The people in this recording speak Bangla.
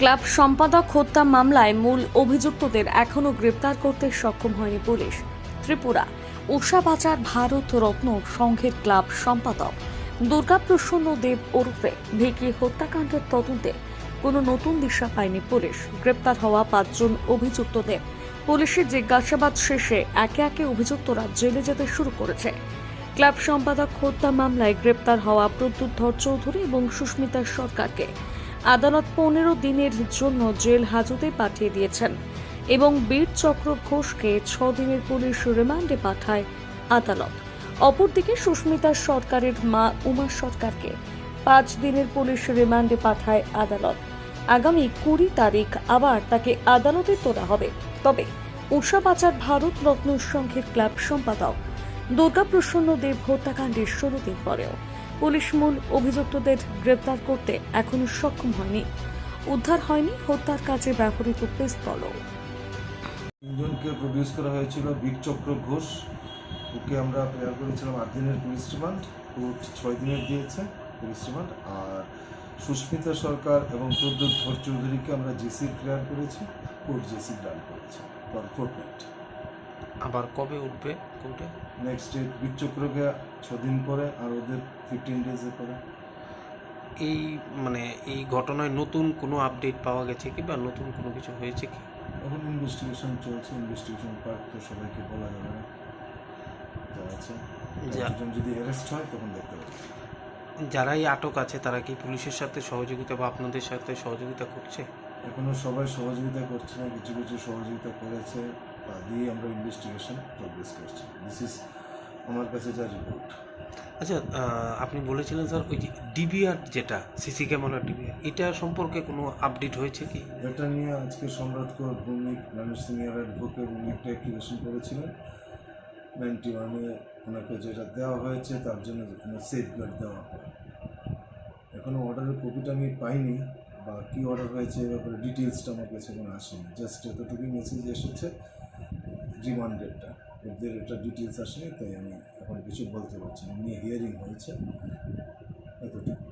ক্লাব সম্পাদক হত্যা মামলায় মূল অভিযুক্তদের এখনও গ্রেপ্তার করতে সক্ষম হয়নি পুলিশ। ত্রিপুরা, উষা পাচার ভারত রত্ন সংঘের ক্লাব সম্পাদক দুর্গাপ্রসন্ন দেব ওরফে ভিকি হত্যাকাণ্ডের তদন্তে কোনো নতুন দিশা পায়নি পুলিশ। গ্রেপ্তার হওয়া পাঁচজন অভিযুক্তদের। পুলিশের জিজ্ঞাসাবাদ শেষে একে একে অভিযুক্তরা জেলে যেতে শুরু করেছে। ক্লাব সম্পাদক হত্যা মামলায় গ্রেপ্তার হওয়া প্রদ্যুৎ ধর চৌধুরী এবং সুস্মিতা সরকারকে আদালত পনেরো দিনের জন্য জেল হাজতে পাঠিয়ে দিয়েছেন এবং বীর চক্র ঘোষকে ছদিনের পুলিশ রিমান্ডে পাঠায় আদালত। অপরদিকে সুস্মিতা সরকারের মা উমা সরকারকে পাঁচ দিনের পুলিশ রিমান্ডে পাঠায় আদালত। আগামী কুড়ি তারিখ আবার তাকে আদালতে তোলা হবে। তবে উষা পাচার ভারত রত্ন সংঘের ক্লাব সম্পাদক দুর্গাপ্রসন্ন দেব হত্যাকাণ্ডের ষোলো দিন পরেও। পুলিশ মূল অভিযুক্তদের গ্রেপ্তার করতে এখনও সক্ষম হয়নি। উদ্ধার হয়নি, হত্যার কাজে ব্যবহৃত পিস্তলও। তিনজনকে প্রডিউস করা হয়েছিল বীরচক্র ঘোষ, ওকে আমরা প্রেয়ার করেছিলাম আট দিনের পুলিশ রিমান্ড কোর্ট ছয় দিনের দিয়েছে পুলিশ রিমান্ড, আর সুস্মিতা সরকার এবং প্রদ্যুৎ ধর চৌধুরীকে আমরা জেসি প্রেয়ার করেছি, কোর্ট জেসি গ্রান্ট করেছে ফর ফোর্টনাইট আবার কবে উঠবে কোর্টে? নেক্সট ডে বীরচক্রকে ছদিন পরে আর ওদের ফিফটিন ডেজে পরে। এই মানে এই ঘটনায় নতুন কোনো আপডেট পাওয়া গেছে কি বা নতুন কোনো কিছু হয়েছে কি? এখন ইনভেস্টিগেশন চলছে ইনভেস্টিগেশন পার্ট তো সবাইকে বলা যাবে না। যা আছে। একজন যদি অ্যারেস্ট হয় তখন দেখতে পাবে যারাই আটক আছে তারা কি পুলিশের সাথে সহযোগিতা বা আপনাদের সাথে সহযোগিতা করছে? এখনও সবাই সহযোগিতা করছে না কিছু কিছু সহযোগিতা করেছে। দিয়ে আমরা ইনভেস্টিগেশন প্রোগ্রেস করছি। দিস ইজ আমার কাছে যা রিপোর্ট আচ্ছা আপনি বলেছিলেন স্যার ওই যে ডিবিআর যেটা সিসি ক্যামেরা ডিবিআর এটা সম্পর্কে কোনো আপডেট হয়েছে কি? এটা নিয়ে আজকে সম্রাট কর ভৌমিক রমেশ সিনিয়র অ্যাডভোকেট উনি একটা অ্যাপ্লিকেশন করেছিলেন। নাইনটি ওয়ানে ওনাকে যেটা দেওয়া হয়েছে তার জন্য সেফ গার্ড দেওয়া হয় এখনও অর্ডারের কপিটা আমি পাইনি বা কী অর্ডার হয়েছে এ ব্যাপারে ডিটেলসটা আমার কাছে কোনো আসেনি। জাস্ট এতটুকুই মেসেজ এসেছে। ডিমান্ডেটটা ওদের একটা ডিটেলস আসে তাই আমি এখন কিছু বলতে পারছি না। নিয়ে হিয়ারিং হয়েছে, এতটুকু।